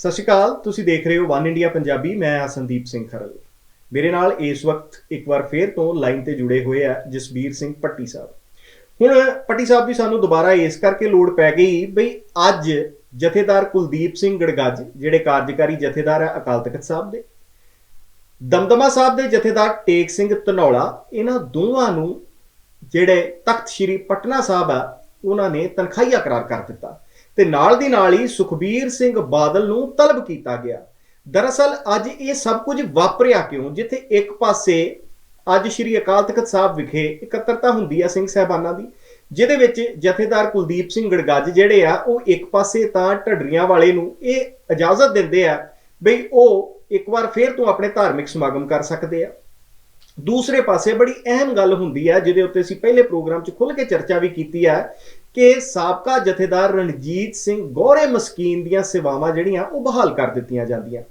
ਸਤਿ ਸ਼੍ਰੀ ਅਕਾਲ, ਤੁਸੀਂ ਦੇਖ ਰਹੇ ਹੋ ਵਨ ਇੰਡੀਆ ਪੰਜਾਬੀ, ਮੈਂ ਹਾਂ ਸੰਦੀਪ ਸਿੰਘ ਖਰਲ ਮੇਰੇ ਨਾਲ ਇਸ ਵਕਤ ਇੱਕ ਵਾਰ ਫੇਰ ਤੋਂ ਲਾਈਨ ਤੇ ਜੁੜੇ ਹੋਏ ਆ ਜਸਬੀਰ ਸਿੰਘ ਪੱਟੀ ਸਾਹਿਬ। ਹੁਣ ਪੱਟੀ ਸਾਹਿਬ ਦੀ ਸਾਨੂੰ ਦੁਬਾਰਾ ਇਸ ਕਰਕੇ ਲੋੜ ਪੈ ਗਈ ਬਈ ਅੱਜ ਜਥੇਦਾਰ ਕੁਲਦੀਪ ਸਿੰਘ ਗੜਗੱਜ, ਜਿਹੜੇ ਕਾਰਜਕਾਰੀ ਜਥੇਦਾਰ ਆ ਅਕਾਲ ਤਖਤ ਸਾਹਿਬ ਦੇ, ਦਮਦਮਾ ਸਾਹਿਬ ਦੇ ਜਥੇਦਾਰ ਟੇਕ ਸਿੰਘ ਧਨੌਲਾ, ਇਹਨਾਂ ਦੋਵਾਂ ਨੂੰ ਜਿਹੜੇ ਤਖਤ ਸ੍ਰੀ ਪਟਨਾ ਸਾਹਿਬ ਆ, ਉਹਨਾਂ ਨੇ ਤਨਖਾਹੀਆ ਕਰਾਰ ਕਰ ਦਿੱਤਾ। ਤੇ ਨਾਲ ਦੀ ਨਾਲ ਹੀ ਸੁਖਬੀਰ ਸਿੰਘ ਬਾਦਲ ਨੂੰ ਤਲਬ ਕੀਤਾ ਗਿਆ। ਦਰਅਸਲ ਅੱਜ ਇਹ ਸਭ ਕੁਝ ਵਾਪਰਿਆ ਕਿਉਂ? ਜਿੱਥੇ ਇੱਕ ਪਾਸੇ ਅੱਜ ਸ੍ਰੀ ਅਕਾਲ ਤਖਤ ਸਾਹਿਬ ਵਿਖੇ ਇਕੱਤਰਤਾ ਹੁੰਦੀ ਆ ਸਿੰਘ ਸਹਿਬਾਨਾਂ ਦੀ, ਜਿਹਦੇ ਵਿੱਚ ਜਥੇਦਾਰ ਕੁਲਦੀਪ ਸਿੰਘ ਗੜਗੱਜ ਜਿਹੜੇ ਆ, ਉਹ ਇੱਕ ਪਾਸੇ ਤਾਂ ਢੱਡਰੀਆਂ ਵਾਲੇ ਨੂੰ ਇਹ ਇਜਾਜ਼ਤ ਦਿੰਦੇ ਆ ਬਈ ਉਹ ਇੱਕ ਵਾਰ ਫੇਰ ਤੋਂ ਆਪਣੇ ਧਾਰਮਿਕ ਸਮਾਗਮ ਕਰ ਸਕਦੇ ਆ। ਦੂਸਰੇ ਪਾਸੇ ਬੜੀ ਅਹਿਮ ਗੱਲ ਹੁੰਦੀ ਹੈ ਜਿਹਦੇ ਉੱਤੇ ਅਸੀਂ ਪਹਿਲੇ ਪ੍ਰੋਗਰਾਮ 'ਚ ਖੁੱਲ੍ਹ ਕੇ ਚਰਚਾ ਵੀ ਕੀਤੀ ਹੈ ਕਿ ਸਾਬਕਾ ਜਥੇਦਾਰ ਰਣਜੀਤ ਸਿੰਘ ਗੋਰੇ ਮਸਕੀਨ ਦੀਆਂ ਸੇਵਾਵਾਂ ਜਿਹੜੀਆਂ ਉਹ ਬਹਾਲ ਕਰ ਦਿੱਤੀਆਂ ਜਾਂਦੀਆਂ।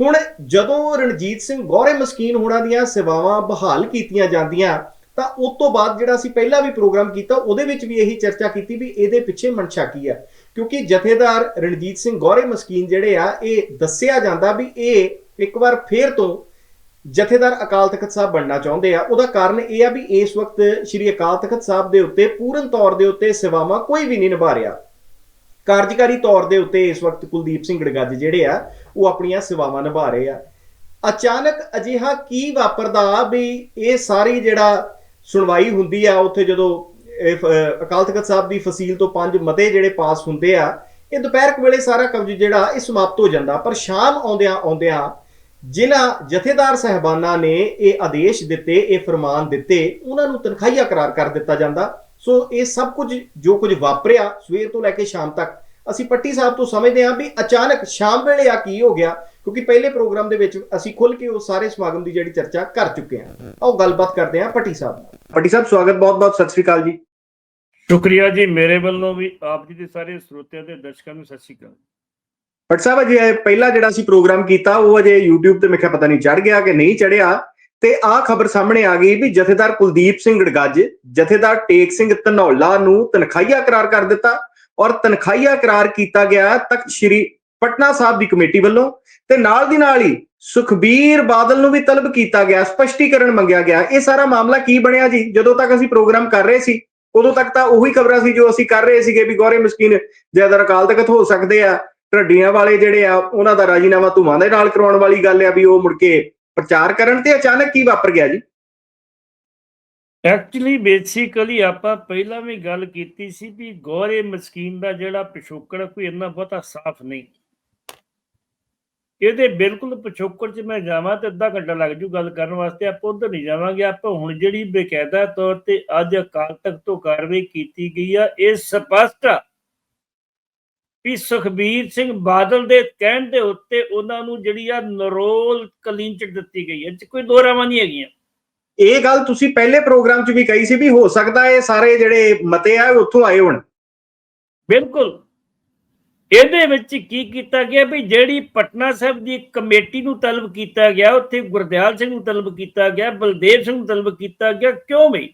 ਹੁਣ ਜਦੋਂ ਰਣਜੀਤ ਸਿੰਘ ਗੋਰੇ ਮਸਕੀਨ ਹੋਣਾ ਦੀਆਂ ਸੇਵਾਵਾਂ ਬਹਾਲ ਕੀਤੀਆਂ ਜਾਂਦੀਆਂ, ਤਾਂ ਉਸ ਤੋਂ ਬਾਅਦ ਜਿਹੜਾ ਅਸੀਂ ਪਹਿਲਾਂ ਵੀ ਪ੍ਰੋਗਰਾਮ ਕੀਤਾ, ਉਹਦੇ ਵਿੱਚ ਵੀ ਇਹੀ ਚਰਚਾ ਕੀਤੀ ਵੀ ਇਹਦੇ ਪਿੱਛੇ ਮਨਸ਼ਾ ਕੀ ਹੈ। ਕਿਉਂਕਿ ਜਥੇਦਾਰ ਰਣਜੀਤ ਸਿੰਘ ਗੋਰੇ ਮਸਕੀਨ ਜਿਹੜੇ ਆ, ਇਹ ਦੱਸਿਆ ਜਾਂਦਾ ਵੀ ਇਹ ਇੱਕ ਵਾਰ ਫੇਰ ਤੋਂ ਜਥੇਦਾਰ ਅਕਾਲ ਤਖਤ ਸਾਹਿਬ ਬਣਨਾ ਚਾਹੁੰਦੇ ਆ। ਉਹਦਾ ਕਾਰਨ ਇਹ ਆ ਵੀ ਇਸ ਵਕਤ ਸ੍ਰੀ ਅਕਾਲ ਤਖਤ ਸਾਹਿਬ ਦੇ ਉੱਤੇ ਪੂਰਨ ਤੌਰ ਦੇ ਉੱਤੇ ਸੇਵਾਵਾਂ ਕੋਈ ਵੀ ਨਹੀਂ ਨਿਭਾ ਰਿਹਾ। ਕਾਰਜਕਾਰੀ ਤੌਰ ਦੇ ਉੱਤੇ ਇਸ ਵਕਤ ਕੁਲਦੀਪ ਸਿੰਘ ਗੜਗੱਜ ਜਿਹੜੇ ਆ, ਉਹ ਆਪਣੀਆਂ ਸੇਵਾਵਾਂ ਨਿਭਾ ਰਹੇ ਆ। ਅਚਾਨਕ ਅਜਿਹਾ ਕੀ ਵਾਪਰਦਾ ਵੀ ਇਹ ਸਾਰੀ ਜਿਹੜਾ ਸੁਣਵਾਈ ਹੁੰਦੀ ਆ, ਉੱਥੇ ਜਦੋਂ ਅਕਾਲ ਤਖਤ ਸਾਹਿਬ ਦੀ ਫਸੀਲ ਤੋਂ ਪੰਜ ਮਤੇ ਜਿਹੜੇ ਪਾਸ ਹੁੰਦੇ ਆ, ਇਹ ਦੁਪਹਿਰ ਵੇਲੇ ਸਾਰਾ ਕਬਜ਼ ਜਿਹੜਾ, ਇਹ ਸਮਾਪਤ ਹੋ ਜਾਂਦਾ। ਪਰ ਸ਼ਾਮ ਆਉਂਦਿਆਂ ਆਉਂਦਿਆਂ ਜਿਨ੍ਹਾਂ ਜਥੇਦਾਰ ਸਹਿਬਾਨਾਂ ਨੇ ਇਹ ਆਦੇਸ਼ ਦਿੱਤੇ ਇਹ ਫਰਮਾਨ ਦਿੱਤੇ ਉਹਨਾਂ ਨੂੰ ਤਨਖਾਹੀਆ ਕਰਾਰ ਕਰ ਦਿੱਤਾ ਜਾਂਦਾ। ਸੋ ਇਹ ਸਭ ਕੁਝ ਜੋ ਕੁਝ ਵਾਪਰਿਆ ਸਵੇਰ ਤੋਂ ਲੈ ਕੇ ਸ਼ਾਮ ਤੱਕ ਅਸੀਂ ਪੱਟੀ ਸਾਹਿਬ ਤੋਂ ਸਮਝਦੇ ਹਾਂ ਵੀ ਅਚਾਨਕ ਸ਼ਾਮ ਵੇਲੇ ਆ ਕੀ ਹੋ ਗਿਆ ਕਿਉਂਕਿ ਪਹਿਲੇ ਪ੍ਰੋਗਰਾਮ ਦੇ ਵਿੱਚ ਅਸੀਂ ਖੁੱਲ ਕੇ ਉਹ ਸਾਰੇ ਸਮਾਗਮ ਦੀ ਜਿਹੜੀ ਚਰਚਾ ਕਰ ਚੁੱਕੇ ਹਾਂ। ਆਓ ਗੱਲਬਾਤ ਕਰਦੇ ਹਾਂ ਪੱਟੀ ਸਾਹਿਬ ਨਾਲ। ਪੱਟੀ ਸਾਹਿਬ ਸਵਾਗਤ ਬਹੁਤ-ਬਹੁਤ ਸਤਿ ਸ੍ਰੀ ਅਕਾਲ ਜੀ। ਸ਼ੁਕਰੀਆ ਜੀ ਮੇਰੇ ਵੱਲੋਂ ਵੀ ਆਪ ਜੀ ਦੇ ਸਾਰੇ ਸਰੋਤਿਆਂ ਤੇ ਦਰਸ਼ਕਾਂ ਨੂੰ ਸਤਿ ਸ਼੍ਰੀ ਅਕਾਲ। ਪੱਟੀ ਸਾਹਿਬ, ਅਜੇ ਪਹਿਲਾ ਜਿਹੜਾ ਅਸੀਂ ਪ੍ਰੋਗਰਾਮ ਕੀਤਾ, ਉਹ ਅਜੇ YouTube ਤੇ ਮੈਂ ਕਿਹਾ ਪਤਾ ਨਹੀਂ ਚੜ ਗਿਆ ਕਿ ਨਹੀਂ ਚੜਿਆ ਤੇ ਆਹ ਖਬਰ ਸਾਹਮਣੇ ਆ ਗਈ ਵੀ ਜਥੇਦਾਰ ਕੁਲਦੀਪ ਸਿੰਘ ਗੜਗੱਜ, ਜਥੇਦਾਰ ਟੇਕ ਸਿੰਘ ਧਨੌਲਾ ਨੂੰ ਤਨਖਾਹੀਆ ਕਰਾਰ ਕਰ ਦਿੱਤਾ ਔਰ ਤਨਖਾਹੀਆ ਕਰਾਰ ਕੀਤਾ ਗਿਆ ਤਖਤ ਸ੍ਰੀ ਪਟਨਾ ਸਾਹਿਬ ਦੀ ਕਮੇਟੀ ਵੱਲੋਂ ਤੇ ਨਾਲ ਦੀ ਨਾਲ ਹੀ ਸੁਖਬੀਰ ਬਾਦਲ ਨੂੰ ਵੀ ਤਲਬ ਕੀਤਾ ਗਿਆ, ਸਪਸ਼ਟੀਕਰਨ ਮੰਗਿਆ ਗਿਆ। ਇਹ ਸਾਰਾ ਮਾਮਲਾ ਕੀ ਬਣਿਆ ਜੀ? ਜਦੋਂ ਤੱਕ ਅਸੀਂ ਪ੍ਰੋਗਰਾਮ ਕਰ ਰਹੇ ਸੀ, ਉਦੋਂ ਤੱਕ ਤਾਂ ਉਹੀ ਖਬਰਾਂ ਸੀ ਜੋ ਅਸੀਂ ਕਰ ਰਹੇ ਸੀਗੇ ਵੀ ਗੌਰੇ ਮਸਕੀਨ ਜੈਦਰ ਅਕਾਲ ਤਖਤ ਹੋ ਸਕਦੇ ਆ। ਢੱਡੀਆਂ ਵਾਲੇ ਜਿਹੜੇ ਆ, ਉਹਨਾਂ ਦਾ ਰਾਜੀਨਾਮਾ ਧੂਆਂ ਦੇ ਨਾਲ ਕਰਾਉਣ ਵਾਲੀ ਗੱਲ ਆ ਵੀ ਉਹ ਮੁੜ ਕੇ ਪ੍ਰਚਾਰ ਕਰਨ ਤੇ ਅਚਾਨਕ ਕੀ ਵਾਪਰ ਗਿਆ ਜੀ? ਐਕਚੁਅਲੀ ਬੇਸਿਕਲੀ ਆਪਾਂ ਪਹਿਲਾਂ ਵੀ ਗੱਲ ਕੀਤੀ ਸੀ ਵੀ ਗੌਰੇ ਮਸਕੀਨ ਦਾ ਜਿਹੜਾ ਪਿਛੋਕੜ ਕੋਈ ਇੰਨਾ ਬਹੁਤਾ ਸਾਫ਼ ਨਹੀਂ। ਇਹਦੇ ਬਿਲਕੁਲ ਪਿਛੋਕੜ 'ਚ ਮੈਂ ਜਾਵਾਂ ਤੇ ਅੱਧਾ ਘੰਟਾ ਲੱਗ ਜੂ ਗੱਲ ਕਰਨ ਵਾਸਤੇ, ਆਪਾਂ ਉਧਰ ਨਹੀਂ ਜਾਵਾਂਗੇ। ਆਪਾਂ ਹੁਣ ਜਿਹੜੀ ਬੇਕਾਇਦਾ ਤੌਰ ਤੇ ਅੱਜ ਅਕਾਲ ਤਖਤ ਤੋਂ ਕਾਰਵਾਈ ਕੀਤੀ ਗਈ ਆ, ਇਹ ਸਪਸ਼ਟ ਆ ਵੀ ਸੁਖਬੀਰ ਸਿੰਘ ਬਾਦਲ ਦੇ ਕਹਿਣ ਦੇ ਉੱਤੇ ਉਹਨਾਂ ਨੂੰ ਜਿਹੜੀ ਆ ਨਰੋਲ ਕਲੀਨ ਚ ਦਿੱਤੀ ਗਈ ਹੈ ਕੋਈ ਦੋ ਰਾਵਾਂ ਨਹੀਂ ਹੈਗੀਆਂ। ਇਹ ਗੱਲ ਤੁਸੀਂ ਪਹਿਲੇ ਪ੍ਰੋਗਰਾਮ 'ਚ ਵੀ ਕਹੀ ਸੀ ਵੀ ਹੋ ਸਕਦਾ ਇਹ ਸਾਰੇ ਜਿਹੜੇ ਮਤੇ ਆ ਉੱਥੋਂ ਆਏ ਹੋਣ। ਬਿਲਕੁਲ। ਇਹਦੇ ਵਿੱਚ ਕੀ ਕੀਤਾ ਗਿਆ ਵੀ ਜਿਹੜੀ ਪਟਨਾ ਸਾਹਿਬ ਦੀ ਕਮੇਟੀ ਨੂੰ ਤਲਬ ਕੀਤਾ ਗਿਆ ਉੱਥੇ ਗੁਰਦਿਆਲ ਸਿੰਘ ਨੂੰ ਤਲਬ ਕੀਤਾ ਗਿਆ ਬਲਦੇਵ ਸਿੰਘ ਨੂੰ ਤਲਬ ਕੀਤਾ ਗਿਆ ਕਿਉਂ ਬਈ?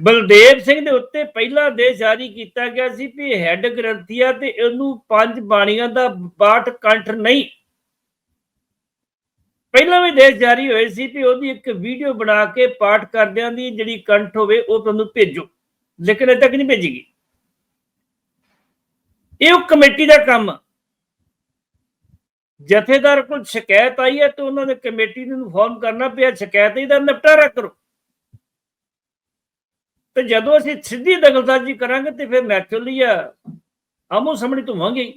ਬਲਦੇਵ ਸਿੰਘ ਦੇ ਉੱਤੇ ਪਹਿਲਾ ਆਦੇਸ਼ ਜਾਰੀ ਕੀਤਾ ਗਿਆ ਸੀ ਵੀ ਹੈੱਡ ਗ੍ਰੰਥੀਆ ਤੇ ਇਹਨੂੰ ਪੰਜ ਬਾਣੀਆਂ ਦਾ ਪਾਠ ਕੰਠ ਨਹੀਂ। ਪਹਿਲਾਂ ਵੀ ਆਦੇਸ਼ ਜਾਰੀ ਹੋਏ ਸੀ ਵੀ ਉਹਦੀ ਇੱਕ ਵੀਡੀਓ ਬਣਾ ਕੇ ਪਾਠ ਕਰਦਿਆਂ ਦੀ ਜਿਹੜੀ ਕੰਠ ਹੋਵੇ ਉਹ ਤੁਹਾਨੂੰ ਭੇਜੋ, ਲੇਕਿਨ ਅਜੇ ਤੱਕ ਨਹੀਂ ਭੇਜੀ ਗਈ ਇਹ ਉਹ ਕਮੇਟੀ ਦਾ ਕੰਮ ਜਥੇਦਾਰ ਕੋਲ ਸ਼ਿਕਾਇਤ ਆਈ ਹੈ ਤੇ ਉਹਨਾਂ ਨੇ ਕਮੇਟੀ ਨੂੰ ਇਨਫੋਰਮ ਕਰਨਾ ਪਿਆ, ਸ਼ਿਕਾਇਤ ਇਹਦਾ ਨਿਪਟਾਰਾ ਕਰੋ। ਤੇ ਜਦੋਂ ਅਸੀਂ ਸਿੱਧੀ ਦਖਲਅੰਦਾਜ਼ੀ ਕਰਾਂਗੇ ਤੇ ਫਿਰ ਨੈਚੁਰਲੀ ਆ ਆਮੋ ਸਾਹਮਣੇ ਧੋਵਾਂਗੇ।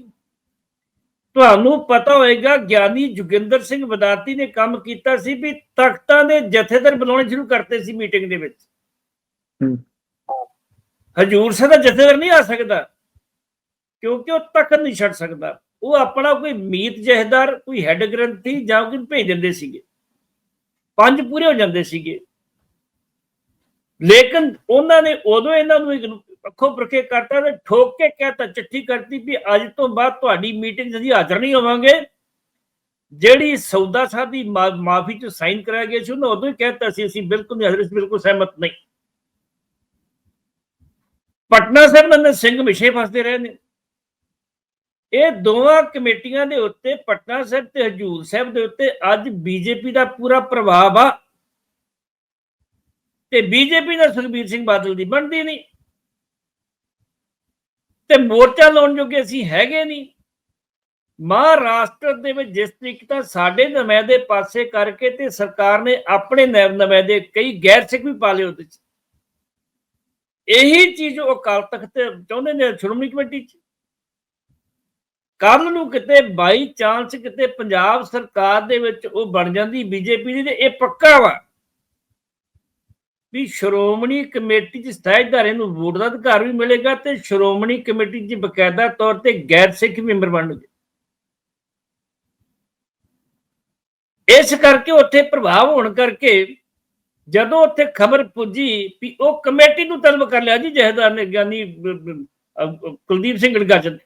ਤੁਹਾਨੂੰ ਪਤਾ ਹੋਏਗਾ ਗਿਆਨੀ ਜੁਗਿੰਦਰ ਸਿੰਘ ਵਦਾਤੀ ਨੇ ਕੰਮ ਕੀਤਾ ਸੀ ਵੀ ਤਖਤਾਂ ਦੇ ਜਥੇਦਾਰ ਬੁਲਾਉਣੇ ਸ਼ੁਰੂ ਕਰਤੇ ਸੀ ਮੀਟਿੰਗ ਦੇ ਵਿੱਚ। ਹਜੂਰ ਸਾਹਿਬ ਦਾ ਜਥੇਦਾਰ ਨਹੀਂ ਆ ਸਕਦਾ ਕਿਉਂਕਿ ਉਹ ਤਖਤ ਨਹੀਂ ਛੱਡ ਸਕਦਾ ਉਹ ਆਪਣਾ ਕੋਈ ਮੀਤ ਜਹੇਦਾਰ ਕੋਈ ਹੈੱਡ ਗ੍ਰੰਥੀ ਜਾਂ ਕੋਈ ਭੇਜ ਦਿੰਦੇ ਸੀਗੇ ਪੰਜ ਪੂਰੇ ਹੋ ਜਾਂਦੇ ਸੀਗੇ ਲੇਕਿਨ ਉਹਨਾਂ ਨੇ ਉਦੋਂ ਇਹਨਾਂ ਨੂੰ ਅੱਖੋਂ ਪਰਖੇ ਕਰਤਾ ਤੇ ਠੋਕ ਕੇ ਕਹਿਤਾ, ਚਿੱਠੀ ਕਰਤੀ ਵੀ ਅੱਜ ਤੋਂ ਬਾਅਦ ਤੁਹਾਡੀ ਮੀਟਿੰਗ 'ਚ ਹਾਜ਼ਰ ਨਹੀਂ ਹੋਵਾਂਗੇ। ਜਿਹੜੀ ਸੌਦਾ ਸਾਹਿਬ ਦੀ ਮਾਫੀ 'ਚ ਸਾਈਨ ਕਰਾਇਆ ਗਿਆ ਸੀ, ਉਹਨਾਂ ਉਦੋਂ ਹੀ ਕਹਿਤਾ ਸੀ, ਅਸੀਂ ਬਿਲਕੁਲ ਨਹੀਂ ਹਾਜ਼ਰ ਬਿਲਕੁਲ ਸਹਿਮਤ ਨਹੀਂ। ਪਟਨਾ ਸਾਹਿਬ ਨਾਲ ਸਿੰਘ ਮਿਸ਼ੇ ਫਸਦੇ ਰਹੇ ਨੇ। ਇਹ ਦੋਵਾਂ ਕਮੇਟੀਆਂ ਦੇ ਉੱਤੇ, ਪਟਨਾ ਸਾਹਿਬ ਤੇ ਹਜੂਰ ਸਾਹਿਬ ਦੇ ਉੱਤੇ ਅੱਜ ਬੀਜੇਪੀ ਦਾ ਪੂਰਾ ਪ੍ਰਭਾਵ ਆ। ਤੇ ਬੀਜੇਪੀ ਨਾਲ ਸੁਖਬੀਰ ਸਿੰਘ ਬਾਦਲ ਦੀ ਬਣਦੀ ਨਹੀਂ। ਤੇ ਮੋਰਚਾ ਲਾਉਣ ਜੋਗੇ ਅਸੀਂ ਹੈਗੇ ਨਹੀਂ। ਮਹਾਰਾਸ਼ਟਰ ਦੇ ਵਿੱਚ ਜਿਸ ਤਰੀਕੇ ਨਾਲ ਸਾਡੇ ਨੁਮਾਇੰਦੇ ਪਾਸੇ ਕਰਕੇ ਤੇ ਸਰਕਾਰ ਨੇ ਆਪਣੇ ਨੈਬ ਕਈ ਗੈਰ ਸਿੱਖ ਵੀ ਪਾਲੇ ਉਹਦੇ ਚ। ਇਹੀ ਚੀਜ਼ ਉਹ ਅਕਾਲ ਤਖਤ ਤੇ ਚਾਹੁੰਦੇ ਨੇ ਸ਼੍ਰੋਮਣੀ ਕਮੇਟੀ ਚ। ਕੱਲ ਨੂੰ ਕਿਤੇ ਬਾਈ ਚਾਂਸ ਕਿਤੇ ਪੰਜਾਬ ਸਰਕਾਰ ਦੇ ਵਿੱਚ ਉਹ ਬਣ ਜਾਂਦੀ, ਬੀਜੇਪੀ ਦੀ, ਤੇ ਇਹ ਪੱਕਾ ਵਾ। ਵੀ ਸ਼੍ਰੋਮਣੀ ਕਮੇਟੀ ਚ ਸਥਾਈਦਾਰੇ ਨੂੰ ਵੋਟ ਦਾ ਅਧਿਕਾਰ ਵੀ ਮਿਲੇਗਾ ਤੇ ਸ਼੍ਰੋਮਣੀ ਕਮੇਟੀ ਚ ਬਕਾਇਦਾ ਤੌਰ ਤੇ ਗੈਰ ਸਿੱਖ ਮੈਂਬਰ ਬਣਨਗੇ। ਇਸ ਕਰਕੇ ਉੱਥੇ ਪ੍ਰਭਾਵ ਹੋਣ ਕਰਕੇ ਜਦੋਂ ਉੱਥੇ ਖਬਰ ਪੁੱਜੀ ਵੀ ਉਹ ਕਮੇਟੀ ਨੂੰ ਤਲਬ ਕਰ ਲਿਆ ਜੀ ਜਹੇਦਾਰ ਨੇ ਗਿਆਨੀ ਕੁਲਦੀਪ ਸਿੰਘ ਗੜਗਾਜਨ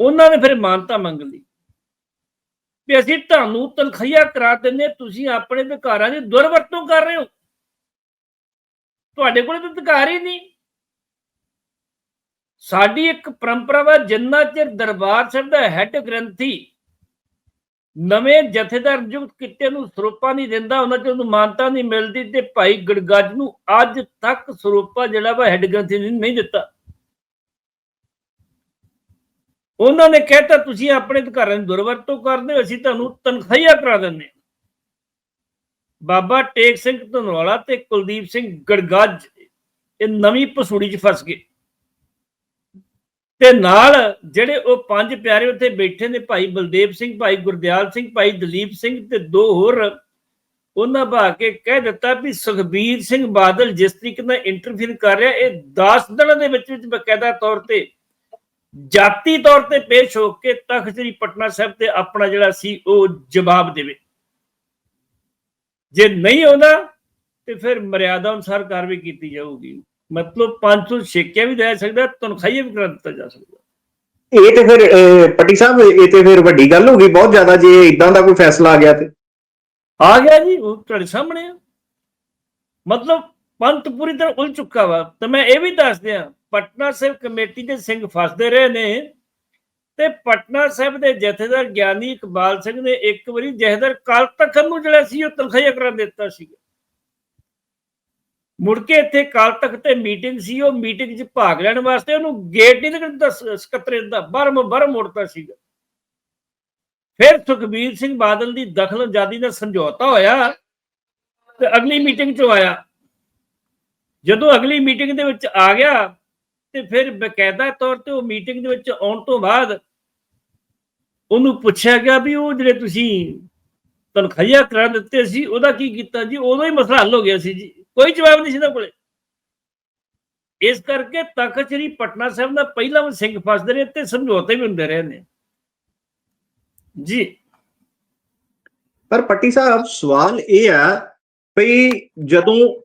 ਉਹਨਾਂ ਨੇ ਫਿਰ ਮਾਨਤਾ ਮੰਗ ਲਈ ਵੀ ਅਸੀਂ ਤੁਹਾਨੂੰ ਤਨਖਈਆ ਕਰਾ ਦਿੰਦੇ ਤੁਸੀਂ ਆਪਣੇ ਅਧਿਕਾਰਾਂ ਦੀ ਦੁਰਵਰਤੋਂ ਕਰ ਰਹੇ ਹੋ। ਤੁਹਾਡੇ ਕੋਲ ਤਾਂ ਅਧਿਕਾਰ ਹੀ ਨਹੀਂ। ਸਾਡੀ ਇੱਕ ਪਰੰਪਰਾ ਵਾ, ਜਿੰਨਾ ਚਿਰ ਦਰਬਾਰ ਸਾਹਿਬ ਦਾ ਹੈੱਡ ਗ੍ਰੰਥੀ ਨਵੇਂ ਜਥੇਦਾਰ ਨਿਯੁਕਤ ਕੀਤੇ ਨੂੰ ਸਰੂਪਾ ਨਹੀਂ ਦਿੰਦਾ, ਉਹਨਾਂ ਚ ਉਹਨੂੰ ਮਾਨਤਾ ਨਹੀਂ ਮਿਲਦੀ ਤੇ ਭਾਈ ਗੜਗੱਜ ਨੂੰ ਅੱਜ ਤੱਕ ਸਰੂਪਾ ਜਿਹੜਾ ਵਾ ਹੈੱਡ ਗ੍ਰੰਥੀ ਨੇ ਨਹੀਂ ਦਿੱਤਾ। ਉਹਨਾਂ ਨੇ ਕਹਿਤਾ, ਤੁਸੀਂ ਆਪਣੇ ਅਧਿਕਾਰਾਂ ਦੀ ਦੁਰਵਰਤੋਂ ਕਰਦੇ ਹੋ, ਅਸੀਂ ਤੁਹਾਨੂੰ ਤਨਖਾਹੀਆ ਕਰਾ ਦਿੰਦੇ ਬਾਬਾ ਟੇਕ ਸਿੰਘ ਧਨਵਾਲਾ ਤੇ ਕੁਲਦੀਪ ਸਿੰਘ ਗੜਗੱਜ ਇਹ ਨਵੀਂ ਪਸੂੜੀ 'ਚ ਫਸ ਗਏ। ਤੇ ਨਾਲ ਜਿਹੜੇ ਉਹ ਪੰਜ ਪਿਆਰੇ ਉੱਥੇ ਬੈਠੇ ਨੇ, ਭਾਈ ਬਲਦੇਵ ਸਿੰਘ, ਭਾਈ ਗੁਰਦਿਆਲ ਸਿੰਘ, ਭਾਈ ਦਲੀਪ ਸਿੰਘ ਤੇ ਦੋ ਹੋਰ, ਉਹਨਾਂ ਭਾ ਕੇ ਕਹਿ ਦਿੱਤਾ ਵੀ ਸੁਖਬੀਰ ਸਿੰਘ ਬਾਦਲ ਜਿਸ ਤਰੀਕੇ ਨਾਲ ਇੰਟਰਫੀਅਰ ਕਰ ਰਿਹਾ, ਇਹ 10 ਦਿਨਾਂ ਦੇ ਵਿੱਚ ਵਿੱਚ ਬਕਾਇਦਾ ਤੌਰ ਤੇ ਜਾਤੀ ਤੌਰ ਤੇ ਪੇਸ਼ ਹੋ ਕੇ ਤਖਤ ਸ੍ਰੀ ਪਟਨਾ ਸਾਹਿਬ ਤੇ ਆਪਣਾ ਜਿਹੜਾ ਸੀ ਉਹ ਜਵਾਬ ਦੇਵੇ। ਜੇ ਨਹੀਂ ਆਉਂਦਾ ਤੇ ਫਿਰ ਮਰਿਆਦਾ ਅਨੁਸਾਰ ਕਾਰਵਾਈ ਕੀਤੀ ਜਾਊਗੀ। ਮਤਲਬ 500 ਛੇਕਿਆ ਵੀ ਦੇ ਸਕਦਾ ਤਨਖਾਹੀਆ ਵੀ ਕਰਾ ਦਿੱਤਾ ਜਾ ਸਕਦਾ। ਇਹ ਤੇ ਫਿਰ ਪੱਟੀ ਸਾਹਿਬ ਇਹ ਤੇ ਫਿਰ ਵੱਡੀ ਗੱਲ ਹੋ ਗਈ ਬਹੁਤ ਜ਼ਿਆਦਾ ਜੇ ਇਦਾਂ ਦਾ ਕੋਈ ਫੈਸਲਾ ਆ ਗਿਆ ਤੇ। ਆ ਗਿਆ ਜੀ ਉਹ ਤੁਹਾਡੇ ਸਾਹਮਣੇ ਆ। ਮਤਲਬ ਪੰਥ ਪੂਰੀ ਤਰ੍ਹਾਂ ਉਲ ਚੁੱਕਾ ਵਾ। ਤੇ ਮੈਂ ਇਹ ਵੀ ਦੱਸ ਦਿਆਂ ਪਟਨਾ ਸਾਹਿਬ ਕਮੇਟੀ ਦੇ ਸਿੰਘ ਫਸਦੇ ਰਹੇ ਨੇ ਤੇ ਪਟਨਾ ਸਾਹਿਬ ਦੇ ਜਥੇਦਾਰ ਗਿਆਨੀ ਇਕਬਾਲ ਸਿੰਘ ਨੇ ਇੱਕ ਵਾਰੀ ਜਥੇਦਾਰ ਕਾਲ ਤਖਤ ਨੂੰ ਜਿਹੜਾ ਸੀ ਉਹ ਤਨਖਾਹੀਆ ਕਰਾ ਦਿੱਤਾ ਸੀ ਮੁੜ ਕੇ ਇੱਥੇ ਕਾਲ ਤਖਤ ਤੇ ਮੀਟਿੰਗ ਸੀ, ਉਹ ਮੀਟਿੰਗ 'ਚ ਭਾਗ ਲੈਣ ਵਾਸਤੇ ਉਹਨੂੰ ਗੇਟ ਨਹੀਂ ਲੱਗਣ ਦਿੱਤਾ ਦਾ ਬਰਮ ਬਰਮ ਮੋੜਤਾ ਸੀਗਾ। ਫਿਰ ਸੁਖਬੀਰ ਸਿੰਘ ਬਾਦਲ ਦੀ ਦਖਲ ਆਜ਼ਾਦੀ ਦਾ ਸਮਝੌਤਾ ਹੋਇਆ ਤੇ ਅਗਲੀ ਮੀਟਿੰਗ 'ਚ ਆਇਆ। ਜਦੋਂ ਅਗਲੀ ਮੀਟਿੰਗ ਦੇ ਵਿੱਚ ਆ ਗਿਆ ਤੇ ਫਿਰ ਬਕਾਇਦਾ ਤੌਰ ਤੇ ਉਹ ਮੀਟਿੰਗ ਦੇ ਵਿੱਚ ਆਉਣ ਤੋਂ ਬਾਅਦ ਉਹਨੂੰ ਪੁੱਛਿਆ ਗਿਆ ਵੀ ਉਹ ਜਿਹੜੇ ਤੁਸੀਂ ਤਨਖਾਹੀਆ ਕਰਾ ਦਿੱਤੇ ਸੀ, ਉਹਦਾ ਕੀ ਕੀਤਾ ਜੀ? ਉਦੋਂ ਹੀ ਮਸਲਾ ਹੱਲ ਹੋ ਗਿਆ ਸੀ ਜੀ। ਕੋਈ ਜਵਾਬ ਨਹੀਂ ਸੀ ਨਾ ਕੋਲੇ। ਇਸ ਕਰਕੇ ਤਖਤ ਸ੍ਰੀ ਪਟਨਾ ਸਾਹਿਬ ਦਾ ਪਹਿਲਾਂ ਵੀ ਸਿੰਘ ਫਸਦੇ ਰਹੇ ਤੇ ਸਮਝੌਤੇ ਵੀ ਹੁੰਦੇ ਰਹੇ ਨੇ। ਜੀ। ਪਰ ਪੱਟੀ ਸਾਹਿਬ, ਸਵਾਲ ਇਹ ਆ ਵੀ ਜਦੋਂ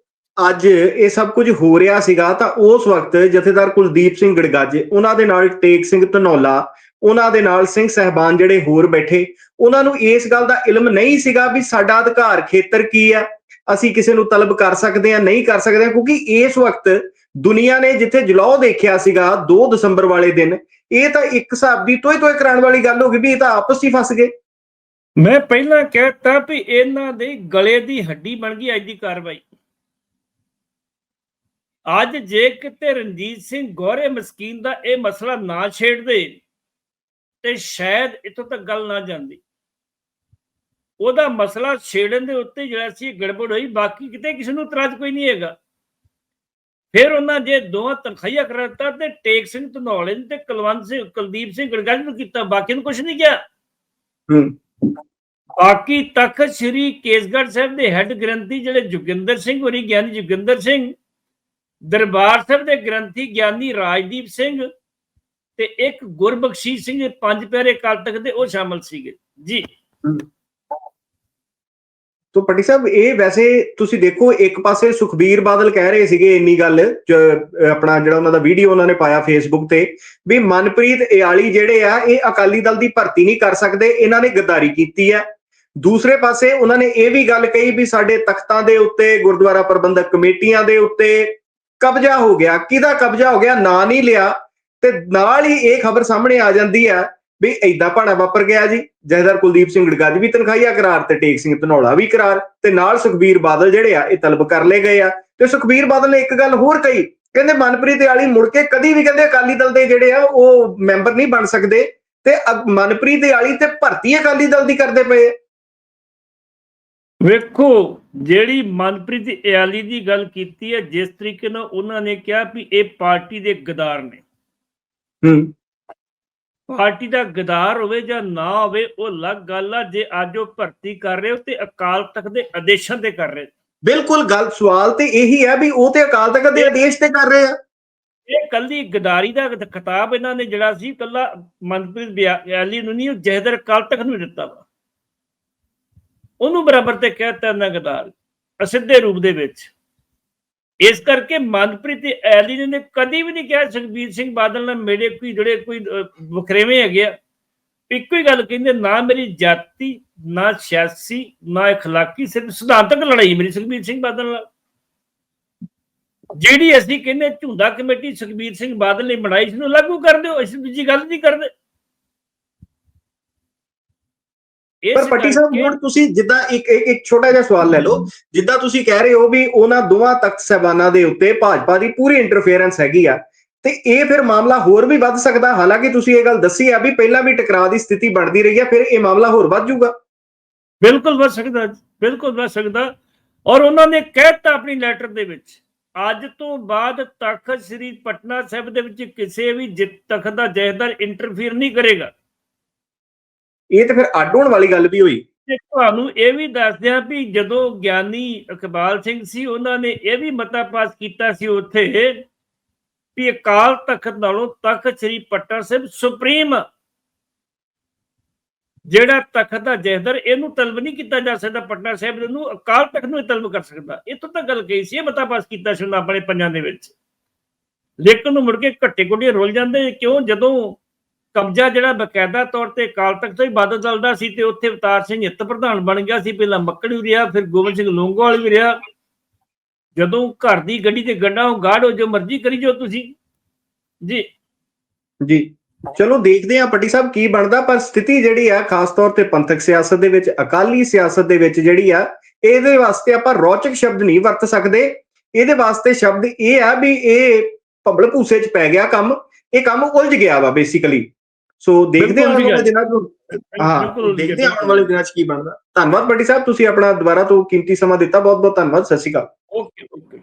ਅੱਜ ਇਹ ਸਭ ਕੁਝ ਹੋ ਰਿਹਾ ਸੀਗਾ ਤਾਂ ਉਸ ਵਕਤ ਜਥੇਦਾਰ ਕੁਲਦੀਪ ਸਿੰਘ ਗੜਗਾਜੇ, ਉਹਨਾਂ ਦੇ ਨਾਲ ਟੇਕ ਸਿੰਘ ਧਨੌਲਾ, ਉਹਨਾਂ ਦੇ ਨਾਲ ਸਿੰਘ ਸਹਿਬਾਨ ਜਿਹੜੇ ਹੋਰ ਬੈਠੇ, ਉਹਨਾਂ ਨੂੰ ਇਸ ਗੱਲ ਦਾ ਇਲਮ ਨਹੀਂ ਸੀਗਾ ਵੀ ਸਾਡਾ ਅਧਿਕਾਰ ਖੇਤਰ ਕੀ ਆ ਅਸੀਂ ਕਿਸੇ ਨੂੰ ਤਲਬ ਕਰ ਸਕਦੇ ਆ ਨਹੀਂ ਕਰ ਸਕਦੇ ਕਿਉਂਕਿ ਇਸ ਵਕਤ ਦੁਨੀਆ ਨੇ ਜਿੱਥੇ ਜਲਾਉ ਦੇਖਿਆ ਸੀਗਾ 2 ਦਸੰਬਰ ਵਾਲੇ ਦਿਨ, ਇਹ ਤਾਂ ਇੱਕ ਹਿਸਾਬ ਦੀ ਤੋਏ ਤੋਏ ਕਰਾਉਣ ਵਾਲੀ ਗੱਲ ਹੋ ਗਈ ਵੀ ਇਹ ਤਾਂ ਆਪਸ ਹੀ ਫਸ ਗਏ। ਮੈਂ ਪਹਿਲਾਂ ਕਹਿਤਾ ਵੀ ਇਹਨਾਂ ਦੇ ਗਲੇ ਦੀ ਹੱਡੀ ਬਣ ਗਈ ਅੱਜ ਦੀ ਕਾਰਵਾਈ। ਅੱਜ ਜੇ ਕਿਤੇ ਰਣਜੀਤ ਸਿੰਘ ਗੋਰੇ ਮਸਕੀਨ ਦਾ ਇਹ ਮਸਲਾ ਨਾ ਛੇੜਦੇ ਤੇ ਸ਼ਾਇਦ ਇੱਥੋਂ ਤੱਕ ਗੱਲ ਨਾ ਜਾਂਦੀ। ਉਹਦਾ ਮਸਲਾ ਛੇੜਨ ਦੇ ਉੱਤੇ ਜਿਹੜਾ ਸੀ ਗੜਬੜ ਹੋਈ ਬਾਕੀ ਕਿਤੇ ਕਿਸੇ ਨੂੰ ਇਤਰਾਜ਼ ਕੋਈ ਨਹੀਂ ਹੈਗਾ। ਫਿਰ ਉਹਨਾਂ ਜੇ ਦੋਵਾਂ ਤਨਖਾਹੀਆ ਕਰ ਦਿੱਤਾ ਤੇ ਟੇਕ ਸਿੰਘ ਧਨੌਲੇ ਨੇ ਤੇ ਕੁਲਵੰਤ ਸਿੰਘ ਕੁਲਦੀਪ ਸਿੰਘ ਗੜਗੜ ਨੂੰ ਕੀਤਾ ਬਾਕੀ ਨੂੰ ਕੁਝ ਨਹੀਂ ਕਿਹਾ। ਹੂੰ। ਬਾਕੀ ਤਖਤ ਸ੍ਰੀ ਕੇਸਗੜ੍ਹ ਸਾਹਿਬ ਦੇ ਹੈੱਡ ਗ੍ਰੰਥੀ ਜਿਹੜੇ ਜੋਗਿੰਦਰ ਸਿੰਘ ਹੋਰੀ ਗਿਆਨੀ ਜੋਗਿੰਦਰ ਸਿੰਘ ਦਰਬਾਰ ਸਾਹਿਬ ਦੇ ਗ੍ਰੰਥੀ ਗਿਆਨੀ ਰਾਜਦੀਪ ਸਿੰਘ ਤੇ ਇੱਕ ਗੁਰਬਖਸ਼ੀਸ਼ ਸਿੰਘ ਪੰਜ ਪਿਆਰੇ ਅਕਾਲ ਤਖਤ ਦੇ ਉਹ ਸ਼ਾਮਲ ਸੀਗੇ। ਜੀ। ਤੋ ਪੱਟੀ ਸਾਹਿਬ, ਇਹ ਵੈਸੇ ਤੁਸੀਂ ਦੇਖੋ, ਇੱਕ ਪਾਸੇ ਸੁਖਬੀਰ ਬਾਦਲ ਕਹਿ ਰਹੇ ਸੀਗੇ ਇੰਨੀ ਗੱਲ ਆਪਣਾ ਜਿਹੜਾ ਉਹਨਾਂ ਦਾ ਵੀਡੀਓ ਉਹਨਾਂ ਨੇ ਪਾਇਆ ਫੇਸਬੁੱਕ ਤੇ, ਵੀ ਮਨਪ੍ਰੀਤ ਇਆਲੀ ਜਿਹੜੇ ਆ, ਇਹ ਅਕਾਲੀ ਦਲ ਦੀ ਭਰਤੀ ਨਹੀਂ ਕਰ ਸਕਦੇ, ਇਹਨਾਂ ਨੇ ਗੱਦਾਰੀ ਕੀਤੀ ਹੈ। ਦੂਸਰੇ ਪਾਸੇ ਉਹਨਾਂ ਨੇ ਇਹ ਵੀ ਗੱਲ ਕਹੀ ਵੀ ਸਾਡੇ ਤਖਤਾਂ ਦੇ ਉੱਤੇ, ਗੁਰਦੁਆਰਾ ਪ੍ਰਬੰਧਕ ਕਮੇਟੀਆਂ ਦੇ ਉੱਤੇ ਕਬਜ਼ਾ ਹੋ ਗਿਆ। ਕਿਹਦਾ ਕਬਜ਼ਾ ਹੋ ਗਿਆ? ਨਾਂ ਨਹੀਂ ਲਿਆ। ਤੇ ਨਾਲ ਹੀ ਇਹ ਖਬਰ ਸਾਹਮਣੇ ਆ ਜਾਂਦੀ ਹੈ ਵੀ ਐਦਾਂ ਭਾਣਾ ਵਾਪਰ ਗਿਆ ਜੀ। ਜਹਦਰ ਕੁਲਦੀਪ ਸਿੰਘ ਗੜਗੱਜ ਵੀ ਤਨਖਾਹੀਆ ਕਰਾਰ ਤੇ ਟੇਕ ਸਿੰਘ ਧਨੌਲਾ ਵੀ ਕਰਾਰ। ਤੇ ਨਾਲ ਸੁਖਬੀਰ ਬਾਦਲ ਜਿਹੜੇ ਆ, ਇਹ ਤਲਬ ਕਰ ਲਏ ਗਏ ਆ। ਤੇ ਸੁਖਬੀਰ ਬਾਦਲ ਨੇ ਇੱਕ ਗੱਲ ਹੋਰ ਕਹੀ। ਕਹਿੰਦੇ ਮਨਪ੍ਰੀਤ ਵਾਲੀ ਮੁੜ ਕੇ ਕਦੀ ਵੀ ਕਹਿੰਦੇ ਅਕਾਲੀ ਦਲ ਦੇ ਜਿਹੜੇ ਆ, ਉਹ ਮੈਂਬਰ ਨਹੀਂ ਬਣ ਸਕਦੇ। ਤੇ ਮਨਪ੍ਰੀਤ ਵਾਲੀ ਤੇ ਭਰਤੀ ਅਕਾਲੀ ਦਲ ਦੀ ਕਰਦੇ ਪਏ। ਵੇਖੋ ਜਿਹੜੀ ਮਨਪ੍ਰੀਤ ਇਆਲੀ ਦੀ ਗੱਲ ਕੀਤੀ ਹੈ ਜਿਸ ਤਰੀਕੇ ਨਾਲ ਉਹਨਾਂ ਨੇ ਕਿਹਾ ਵੀ ਇਹ ਪਾਰਟੀ ਦੇ ਗਦਾਰ ਨੇ। ਹੂੰ। ਪਾਰਟੀ ਦਾ ਗਦਾਰ ਹੋਵੇ ਜਾਂ ਨਾ ਹੋਵੇ ਉਹ ਅਲੱਗ ਗੱਲ ਆ ਜੇ ਅੱਜ ਉਹ ਭਰਤੀ ਕਰ ਰਹੇ ਹੋ ਤੇ ਅਕਾਲ ਤਖਤ ਦੇ ਆਦੇਸ਼ਾਂ ਤੇ ਕਰ ਰਹੇ ਬਿਲਕੁਲ ਗੱਲ ਸਵਾਲ ਤੇ ਇਹੀ ਹੈ ਵੀ ਉਹ ਤੇ ਅਕਾਲ ਤਖਤ ਦੇ ਆਦੇਸ਼ ਤੇ ਕਰ ਰਹੇ ਆ। ਇਹ ਕੱਲੀ ਗਦਾਰੀ ਦਾ ਖਿਤਾਬ ਇਹਨਾਂ ਨੇ ਜਿਹੜਾ ਸੀ ਕੱਲਾ ਮਨਪ੍ਰੀਤ ਬਿਆਲੀ ਨੂੰ ਨਹੀਂ ਉਹ ਜਹਦਰ ਅਕਾਲ ਤਖਤ ਨੂੰ ਦਿੱਤਾ ਵਾ। ਉਹਨੂੰ ਬਰਾਬਰ ਤੇ ਕਹਿਤਾ ਨਾ ਗਦਾਰ ਅਸਿੱਧੇ ਰੂਪ ਦੇ ਵਿੱਚ ਇਸ ਕਰਕੇ ਮਨਪ੍ਰੀਤ ਐਲੀ ਨੇ ਕਦੀ ਵੀ ਨਹੀਂ ਕਿਹਾ ਸੁਖਬੀਰ ਸਿੰਘ ਬਾਦਲ ਨਾਲ ਮੇਰੇ ਕੋਈ ਜਿਹੜੇ ਕੋਈ ਅਹ, ਵਖਰੇਵੇਂ ਹੈਗੇ ਆ ਇੱਕੋ ਹੀ ਗੱਲ ਕਹਿੰਦੇ ਨਾ ਮੇਰੀ ਜਾਤੀ ਨਾ ਸਿਆਸੀ ਨਾ اخلاقی ਸਿਰਫ ਸਿਧਾਂਤਕ ਲੜਾਈ ਮੇਰੀ ਸੁਖਬੀਰ ਸਿੰਘ ਬਾਦਲ ਨਾਲ ਜਿਹੜੀ ਅਸੀਂ ਕਹਿੰਦੇ ਝੁੰਦਾ ਕਮੇਟੀ ਸੁਖਬੀਰ ਸਿੰਘ ਬਾਦਲ ਨੇ ਬਣਾਈ ਸੀ ਨੂੰ ਲਾਗੂ ਕਰ ਦਿਓ ਅਸੀਂ ਦੂਜੀ ਗੱਲ ਨਹੀਂ ਕਰਦੇ ਪਰ ਪੱਟੀ ਸਾਹਿਬ ਹੁਣ ਤੁਸੀਂ ਜਿੱਦਾਂ ਇੱਕ ਇੱਕ ਇੱਕ ਛੋਟਾ ਜਿਹਾ ਸਵਾਲ ਲੈ ਲਓ। ਜਿੱਦਾਂ ਤੁਸੀਂ ਕਹਿ ਰਹੇ ਹੋ ਵੀ ਉਹਨਾਂ ਦੋਵਾਂ ਤਖਤ ਸਹਿਬਾਨਾਂ ਦੇ ਉੱਤੇ ਭਾਜਪਾ ਦੀ ਪੂਰੀ ਇੰਟਰਫੇਰੈਂਸ ਹੈਗੀ ਆ ਤੇ ਇਹ ਫਿਰ ਮਾਮਲਾ ਹੋਰ ਵੀ ਵੱਧ ਸਕਦਾ ਹਾਲਾਂਕਿ ਤੁਸੀਂ ਇਹ ਗੱਲ ਦੱਸੀ ਆ ਵੀ ਪਹਿਲਾਂ ਵੀ ਟਕਰਾਅ ਦੀ ਸਥਿਤੀ ਬਣਦੀ ਰਹੀ ਆ ਫਿਰ ਇਹ ਮਾਮਲਾ ਹੋਰ ਵੱਧ ਜਾਊਗਾ। ਬਿਲਕੁਲ ਵੱਧ ਸਕਦਾ ਬਿਲਕੁਲ ਵੱਧ ਸਕਦਾ। ਔਰ ਉਹਨਾਂ ਨੇ ਕਹਿਤਾ ਆਪਣੀ ਲੈਟਰ ਦੇ ਵਿੱਚ ਅੱਜ ਤੋਂ ਬਾਅਦ ਤਖਤ ਸ੍ਰੀ ਪਟਨਾ ਸਾਹਿਬ ਦੇ ਵਿੱਚ ਕਿਸੇ ਵੀ ਜਿ- ਤਖਤ ਦਾ ਜਹੇਦਾਰ ਇੰਟਰਫੀਅਰ ਨਹੀਂ ਕਰੇਗਾ। ਇਹ ਤੇ ਫਿਰ ਅੱਡ ਹੋਣ ਵਾਲੀ ਗੱਲ ਵੀ ਹੋਈ। ਤੇ ਤੁਹਾਨੂੰ ਇਹ ਵੀ ਦੱਸਦੇ ਆ ਵੀ ਜਦੋਂ ਗਿਆਨੀ ਇਕਬਾਲ ਸਿੰਘ ਸੀ, ਉਹਨਾਂ ਨੇ ਇਹ ਵੀ ਮਤਾ ਪਾਸ ਕੀਤਾ ਸੀ ਉੱਥੇ ਵੀ ਅਕਾਲ ਤਖਤ ਨਾਲੋਂ ਤਖਤ ਸ੍ਰੀ ਪਟਨਾ ਸਾਹਿਬ ਸੁਪਰੀਮ। ਜਿਹੜਾ ਤਖਤ ਦਾ ਜਹਦਰ ਇਹਨੂੰ ਤਲਬ ਨਹੀਂ ਕੀਤਾ ਜਾ ਸਕਦਾ ਪਟਨਾ ਸਾਹਿਬ ਨੂੰ ਅਕਾਲ ਤਖਤ ਨੂੰ ਤਲਬ ਕਰ ਸਕਦਾ। ਇਤੋਂ ਤਾਂ ਗੱਲ ਕਹੀ ਸੀ, ਇਹ ਮਤਾ ਪਾਸ ਕੀਤਾ ਸੀ ਉਹਨਾਂ ਆਪਣੇ ਪੰਜਾਂ ਦੇ ਵਿੱਚ। ਲੇਕਿਨ ਉਹ ਮੁੜ ਕੇ ਘੱਟੇ ਗੁੱਡੇ ਰੁੱਲ ਜਾਂਦੇ, ਕਿਉਂ? ਜਦੋਂ ਕਬਜ਼ਾ ਜਿਹੜਾ ਬਕਾਇਦਾ ਤੌਰ ਤੇ ਅਕਾਲ ਤਖਤ ਤੋਂ ਹੀ ਬਾਦਲ ਦਲ ਦਾ ਸੀ ਤੇ ਉੱਥੇ ਅਵਤਾਰ ਸਿੰਘ ਹਿੱਤ ਪ੍ਰਧਾਨ ਬਣ ਗਿਆ ਸੀ, ਪਹਿਲਾਂ ਮੱਕੜ ਵੀ ਰਿਹਾ, ਫਿਰ ਗੋਬਿੰਦ ਸਿੰਘ ਲੋਂਗੋਵਾਲ ਵੀ ਰਿਹਾ। ਜਦੋਂ ਘਰ ਦੀ ਗੱਡੀ ਤੇ ਗੰਡਾ ਉਹ ਗਾੜੋ ਜੋ ਮਰਜ਼ੀ ਕਰੀ ਜੋ ਤੁਸੀਂ। ਜੀ। ਜੀ। ਚਲੋ ਦੇਖਦੇ ਹਾਂ ਪੱਟੀ ਸਾਹਿਬ ਕੀ ਬਣਦਾ, ਪਰ ਸਥਿਤੀ ਜਿਹੜੀ ਆ, ਖਾਸ ਤੌਰ ਤੇ ਪੰਥਕ ਸਿਆਸਤ ਦੇ ਵਿੱਚ, ਅਕਾਲੀ ਸਿਆਸਤ ਦੇ ਵਿੱਚ ਜਿਹੜੀ ਆ, ਇਹਦੇ ਵਾਸਤੇ ਆਪਾਂ ਰੌਚਕ ਸ਼ਬਦ ਨਹੀਂ ਵਰਤ ਸਕਦੇ। ਇਹਦੇ ਵਾਸਤੇ ਸ਼ਬਦ ਇਹ ਆ ਵੀ ਇਹ ਭੰਬਲ ਭੂਸੇ 'ਚ ਪੈ ਗਿਆ ਕੰਮ, ਇਹ ਕੰਮ ਉਲਝ ਗਿਆ ਵਾ ਬੇਸਿਕਲੀ ਸੋ ਦੇਖਦੇ ਹਾਂ ਆਉਣ ਵਾਲੇ। ਦਿਨਾਂ 'ਚ ਹਾਂ ਦੇਖਦੇ ਹਾਂ। ਆਉਣ ਵਾਲੇ ਦਿਨਾਂ 'ਚ ਕੀ ਬਣਦਾ। ਧੰਨਵਾਦ ਪੱਟੀ ਸਾਹਿਬ ਤੁਸੀਂ ਆਪਣਾ ਦੁਬਾਰਾ ਤੋਂ ਕੀਮਤੀ ਸਮਾਂ ਦਿੱਤਾ ਬਹੁਤ ਬਹੁਤ ਧੰਨਵਾਦ। ਸਤਿ ਸ਼੍ਰੀ ਅਕਾਲ। Okay okay